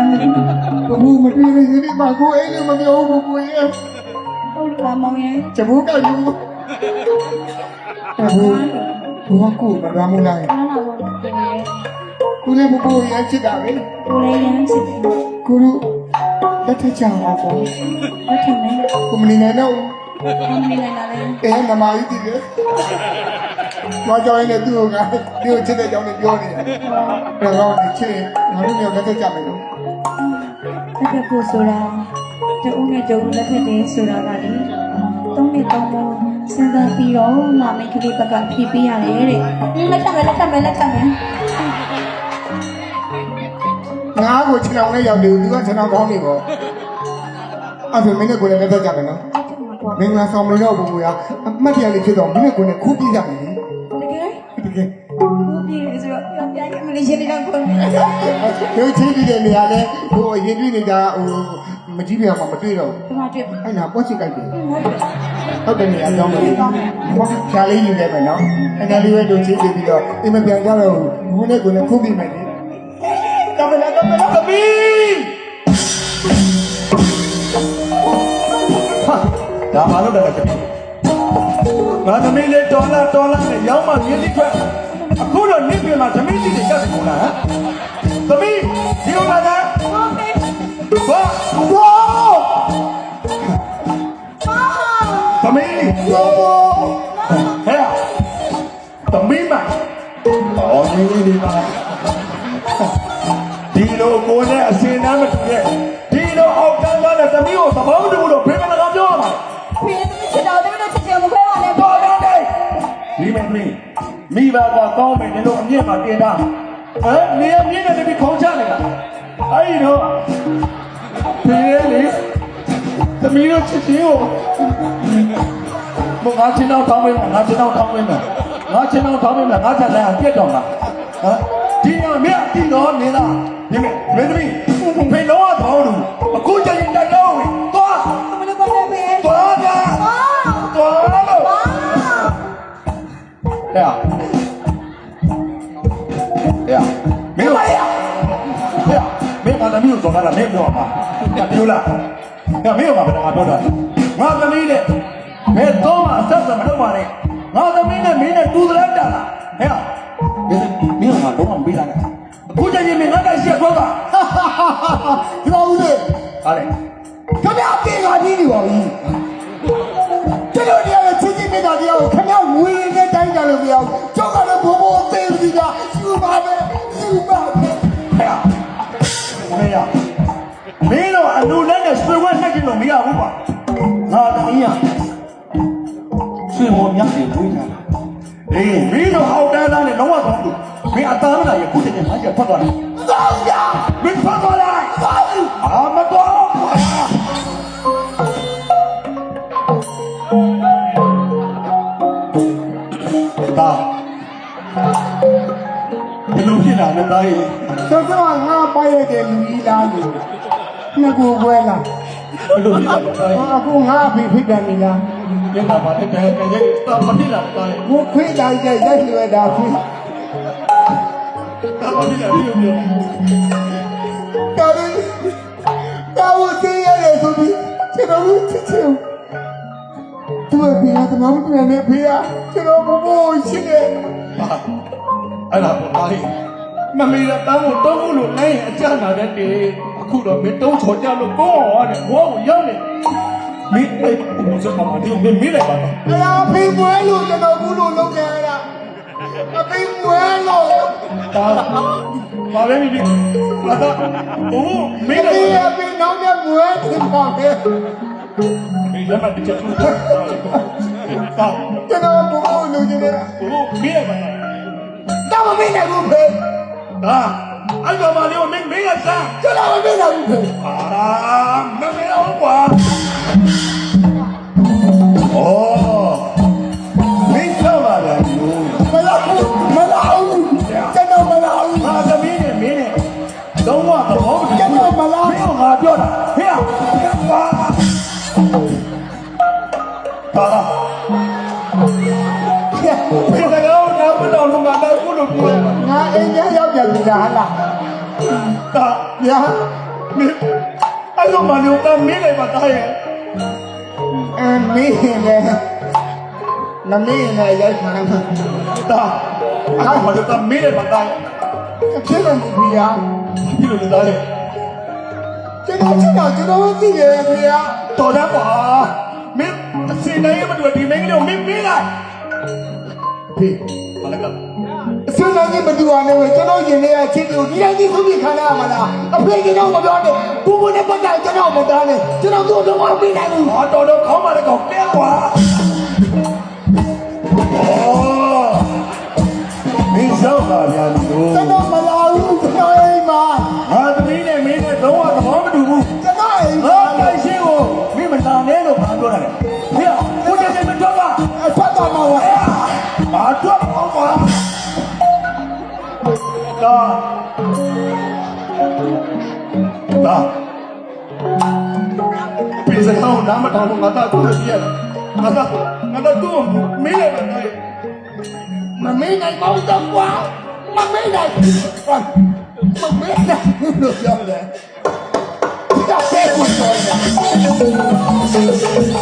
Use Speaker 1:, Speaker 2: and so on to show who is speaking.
Speaker 1: မ်းမလို့
Speaker 2: ဘူးမတွေ့ရင်ဒီမှာကိုအိမ်လည်းမပြောဘူးကိုရဲ့
Speaker 1: ဟုတ်လားမောင်ရဲ့
Speaker 2: ကျဘူးကယူဘူးဘူးကိုမရမလား
Speaker 1: အားလာတော့ပြင်ရဲ့
Speaker 2: ကိုလည်းမကိုရချစ်တာပဲ
Speaker 1: ကိုလေးရမ်းစစ်တယ်
Speaker 2: ကိုတို့လက်ထချအောင်ပေါ့
Speaker 1: ဘာထင်လဲ
Speaker 2: ကိုမနေနိုင်တော့
Speaker 1: ဘာမနေနိုင်တာလဲ
Speaker 2: အဲနမကြီးတည်တယ်ဘာကြောင့်လဲသူ့ကသူ့ချစ်တဲ့ကြောင့်လည်းပြောနေတယ်ဒါတော့ဒီချစ်ငါတို့မျိုးလက်ထကြမယ်လို့
Speaker 1: တက်တက်ဖို့ဆိုတာတူနဲ့တူလက်ထက်တယ်ဆိုတာကလေသုံးနှစ်သုံးဖို့စဉ်းစားပြီးတော့မမိတ်ကလေးဘက်ကဖြေပေးရတယ်တဲ့လက်ထပ်မယ်လက်ထပ်မယ်လက်ထပ်မယ်
Speaker 2: ငါ့ကိုခြေထောက်နဲ့ရောက်တယ်သူကခြေထောက်ကောင်းနေပေါ့အဲ့ဒါမင်းနဲ့ကိုလည်းလက်ထကြမယ်နော်မင်္ဂလာဆောင်မလို့တော့ဘူးကွာအမှတ်တရလေးဖြစ်တော့မင်းနဲ့ကိုလည်းခိုးပြကြမယ်လေ
Speaker 1: တကယ်
Speaker 2: တကယ်
Speaker 1: တော့ကို
Speaker 2: တို့ချင်းပြီးတဲ့နေရာလဲဟိုအရင်တွေ့နေတာဟိုမကြီးပြမှာမတွေ့တော့
Speaker 1: ဒီမှာတွေ့
Speaker 2: အဲ့နာပေါ့ချစ်ကြိုက်တယ်
Speaker 1: ဟုတ်တယ်
Speaker 2: ဟုတ်တယ်နေရာကြောင်းမယ်ဟောဖြာလေးယူခဲ့မယ်နော်အဲ့ဒါလေးပဲတို့ချင်းပြီးတော့အိမ်မပြန်ကြတော့ဘူးနဲ့ကိုလည်းခိုးပြမယ်လေကမလာကမလာသမီး
Speaker 3: ဟာဒါမှလို့တယ်ခင်ဗျငါသမီးလေးဒေါ်လာဒေါ်လာနဲ့ရောင်းမှရင်းနှီးထွက် အခုတော့နင့်ပြင်မှာသမီးကြီးတွေတက်ကုန်လားဟမ်သမီးဒီလိုပါလား
Speaker 1: ဟုတ်တယ်
Speaker 3: ဘာ
Speaker 2: ဝါ
Speaker 3: သမီး
Speaker 2: ဝါ
Speaker 3: ဟဲ့သမီးမအော်နေနေနေပါဒီလိုကိုနဲ့အစင်နားမတူတဲ့ မိဘကကောင်းမယ်နင်တို့အမြင့်မှာတင်တာဟမ်နေအမြင့်နဲ့တပိခေါင်းချနေတာအဲ့ဒီတော့ဖေးလေသမီးတို့ချစ်ချင်းကိုဘုငါချင်းတော့တောင်းပေးမှာငါချင်းတော့တောင်းပေးမှာငါချင်းတော့တောင်းပေးမှာငါချက်လည်းအပြတ်တော်မှာဟမ်ဒီတော့မြတ်ဒီတော့နေလားဒီမင်းမင်းသမီးဖေးလုံးဝတော်လို့အခုချိန်တိုက်တော့သွား
Speaker 1: သမီးတို့ပါနဲ့ဖေး
Speaker 3: သွားကြ
Speaker 1: အာ
Speaker 3: သွားလို့
Speaker 1: အာ
Speaker 3: တော်ထားတာမင်းပြောမှာငါပြောလားငါမင်းကဘာမှပြောတာငါသမီးနဲ့ဘယ်တော့မှအဆက်ဆက်မလုပ်ပါနဲ့ငါသမီးနဲ့မင်းနဲ့တူသလားတာလားဟဲ့မင်းကတော့မပြီးလာနဲ့အခုချိန်ကြီးမင်းငါတိုက်ရှ
Speaker 2: က်သွားတာကြောက်ဦးလေ
Speaker 3: ဟာလေ
Speaker 2: ခမရပြေလာကြီးနေပါဘူးကျွန်တော်တရားရဲ့ချင်းချင်းမေတ္တာတရားကိုခမရငွေနဲ့တိုင်းကြလို့မရဘူး မရဘူးပါ
Speaker 3: ငါသမီးကဆွေမောမြတ်တွေဝေးကြတာအေးမင်းတို့ဟောက်တန်းသားနဲ့လုံးဝကောင်းဘူးမင်းအသားမလာရခုတည်းကမှကြဖတ်သွားတယ်သောင်းရမင်းဖတ်သွားလို
Speaker 2: က်
Speaker 3: သောင်းအာမတော်ဒါဘယ်လိုဖြစ်တာလဲတားရဲ့
Speaker 2: သောသောငါပိုက်ရတဲ့လူကြီးလားလို့နှစ်ကိုပွဲလား
Speaker 3: ဘယ်လိုလဲ
Speaker 2: အခုငါအဖေဖိတ်တယ်နေလား
Speaker 3: ရက်တာပါတယ်ကဲကဲရက်တော့မဖြစ်လာတာ
Speaker 2: ကိုခွေးတိုင်းကြိုက်ရက်လွယ်တာဖိ
Speaker 3: တော်ပြီလားပြုံးပြုံး
Speaker 2: တော်ပြီတော်ဝစီရတယ်ဆိုပြီးကျွန်တော်တို့ချစ်ချင်သူ့အဖေကတမန်တော်နဲ့ဖေကကျွန်တော်ဘိုးဘိုးရှိတယ်
Speaker 3: အဲ့ဒါပေါ်ပါလိမ့် မေရတန်းကိုတုံးဖို့လို့နိုင်ရင်အကြနာတတ်တယ်အခုတော့မင်းတုံးချော်ကြလို့ကိုယ့်ဟောတယ်ဘောကိုရောက်နေမင်းအဲ့ဘုရားကမှဒီမင်းမေးလိုက်ပါတော့။
Speaker 2: အလားဖေးပွဲလို့ကျွန်တော်ဘူးလို့လုပ်ခဲ့ရတာ။အဖေးပွဲလို့
Speaker 3: ဒါပါပဲမိမိလာတော့ဘိုးမင်း
Speaker 2: ဒီ
Speaker 3: လည်း
Speaker 2: အဖေးနောက်နဲ့ပွဲဖြစ်ပါပဲ
Speaker 3: မင်းလည်းမတချက်ထူတာတော့။
Speaker 2: ကျွန်တော်ဘူးလို့လုပ်နေတယ်
Speaker 3: ဘိုးမင်းလည်းပါ။
Speaker 2: တော့မမေ့နိုင်ဘူးဖေး
Speaker 3: ဒါအဲ့တော့မလေးကိုမင်းမင်းကစား။
Speaker 2: ကျွန်တော်မမေ့နိုင်ဘူးဖေး
Speaker 3: အာမမေတော့ကွာဩမင်းဆောက်လာတယ်လို့။
Speaker 2: မလာဘူးမလာဘူး။ကျွန်တော်မလာဘူး
Speaker 3: ငါသမီးနဲ့မင်းနဲ့လုံးဝသဘောမတူ။
Speaker 2: ကျွန်တော်မလာ
Speaker 3: မင်းကငါပြောတာဟဲ့ လည်းခုလိုပြောတာ
Speaker 2: ငါအိမ်ထဲရောက်ပြန်ပြီလားဟာလား
Speaker 3: ဒါ။
Speaker 2: ညာ
Speaker 3: မင်းအဲ့လိုမှလည်းတော့မင်းလည်းမသားရဲ့
Speaker 2: အမင်းလည်းမမင်းလည်းရိုက်မှန်း
Speaker 3: တာအဲ့မှလည်းတော့မင်းလည်းမသားရဲ့
Speaker 2: ဖြစ်လို့မပြီးရ
Speaker 3: ဒီလိုလည်းသားရဲ့
Speaker 2: ကျွန်တော်ချစ်တာကျွန်တော်သိတယ်ခင်ဗျာ
Speaker 3: တော်တယ်ပါမင်းအစင်းတိုင်းမတူဒီမင်းကလေးကိုမင်းမင်းလား
Speaker 2: ဖေး
Speaker 3: မလည်း က
Speaker 2: အစင်းတိုင်းမတူအောင်လည်းကျွန်တော်ရင်ထဲကချစ်တယ်ဒီတိုင်းကြီးသူ့ပြခန္ဓာမှာလားအဖေကျွန်တော်မပြောနဲ့ဘူဘူနဲ့ပတ်တာကျွန်တော်မတားနဲ့ကျွန်တော်သူ့တော့မပြီးနိုင်ဘူး
Speaker 3: ဟာတော်တော့ခေါင်းမလည်းကောင်းတဲကွာဩ တာတာပြည်စ
Speaker 2: ကော
Speaker 3: င်းနာမတော်ငါတာကိုပြရတယ်ငါတာ
Speaker 2: ငါတာတို့မ
Speaker 3: င်းလည်းမနိုင်
Speaker 2: မမင်းနိုင်မောင်းတော့ကွာမမင်းနိုင်မမင်းနိုင်လို့ပြောတယ်ဒါပဲကိုယ်တော်